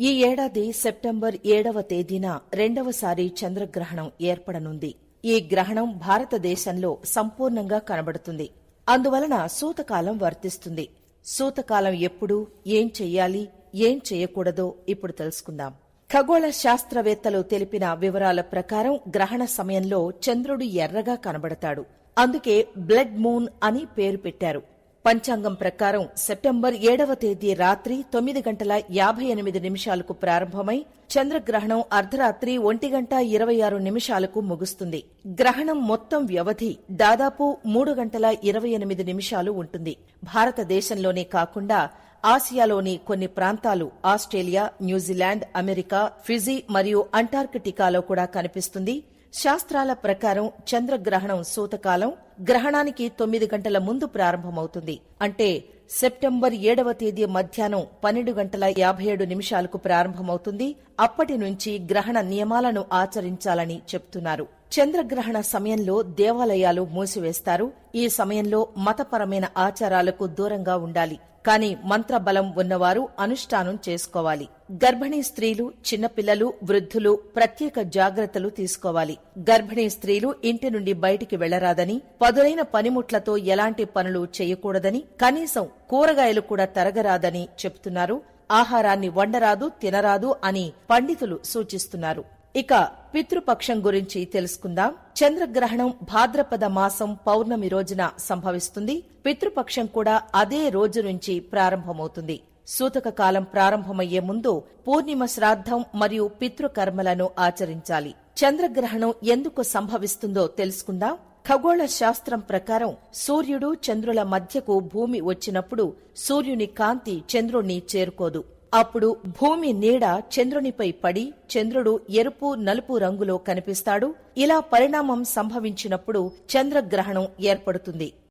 ఈ ఏడాది సెప్టెంబర్ ఏడవ తేదీన రెండవసారి చంద్రగ్రహణం ఏర్పడనుంది. ఈ గ్రహణం భారతదేశంలో సంపూర్ణంగా కనబడుతుంది. అందువలన సూతకాలం వర్తిస్తుంది. సూతకాలం ఎప్పుడు ఏం చెయ్యాలి ఏం చేయకూడదో ఇప్పుడు తెలుసుకుందాం. ఖగోళ శాస్త్రవేత్తలు తెలిపిన వివరాల ప్రకారం గ్రహణ సమయంలో చంద్రుడు ఎర్రగా కనబడతాడు. అందుకే బ్లడ్ మూన్ అని పేరు పెట్టారు. పంచాంగం ప్రకారం సెప్టెంబర్ ఏడవ తేదీ రాత్రి తొమ్మిది గంటల యాభై ఎనిమిది నిమిషాలకు ప్రారంభమై చంద్రగ్రహణం అర్ధరాత్రి ఒంటి గంట ఇరవై ఆరు నిమిషాలకు ముగుస్తుంది. గ్రహణం మొత్తం వ్యవధి దాదాపు మూడు గంటల ఇరవై ఎనిమిది నిమిషాలు ఉంటుంది. భారతదేశంలోనే కాకుండా ఆసియాలోని కొన్ని ప్రాంతాలు ఆస్ట్రేలియా న్యూజిలాండ్ అమెరికా ఫిజీ మరియు అంటార్కిటికాలో కూడా కనిపిస్తుంది. శాస్త్రాల ప్రకారం చంద్రగ్రహణం సూతకాలం గ్రహణానికి తొమ్మిది గంటల ముందు ప్రారంభమవుతుంది. అంటే సెప్టెంబర్ ఏడవ తేదీ మధ్యాహ్నం పన్నెండు గంటల యాభై ఏడు నిమిషాలకు ప్రారంభమవుతుంది. అప్పటి నుంచి గ్రహణ నియమాలను ఆచరించాలని చెప్తున్నారు. చంద్రగ్రహణ సమయంలో దేవాలయాలు మూసివేస్తారు. ఈ సమయంలో మతపరమైన ఆచారాలకు దూరంగా ఉండాలి. కానీ మంత్రబలం ఉన్నవారు అనుష్ఠానం చేసుకోవాలి. గర్భిణీ స్త్రీలు చిన్నపిల్లలు వృద్ధులు ప్రత్యేక జాగ్రత్తలు తీసుకోవాలి. గర్భిణీ స్త్రీలు ఇంటి నుండి బయటికి వెళ్ళరాదని పదులైన పనిముట్లతో ఎలాంటి పనులు చేయకూడదని కనీసం కూరగాయలు కూడా తరగరాదని చెప్తున్నారు. ఆహారాన్ని వండరాదు తినరాదు అని పండితులు సూచిస్తున్నారు. ఇక పితృపక్షం గురించి తెలుసుకుందాం. చంద్రగ్రహణం భాద్రపద మాసం పౌర్ణమి రోజున సంభవిస్తుంది. పితృపక్షం కూడా అదే రోజు నుంచి ప్రారంభమవుతుంది. సూతక కాలం ప్రారంభమయ్యే ముందు పూర్ణిమ శ్రాద్ధం మరియు పితృకర్మలను ఆచరించాలి. చంద్రగ్రహణం ఎందుకు సంభవిస్తుందో తెలుసుకుందాం. ఖగోళ శాస్త్రం ప్రకారం సూర్యుడు చంద్రుల మధ్యకు భూమి వచ్చినప్పుడు సూర్యుని కాంతి చంద్రుణ్ణి చేరుకోదు. అప్పుడు భూమి నీడ చంద్రునిపై పడి చంద్రుడు ఎరుపు నలుపు రంగులో కనిపిస్తాడు. ఇలా పరిణామం సంభవించినప్పుడు చంద్రగ్రహణం ఏర్పడుతుంది.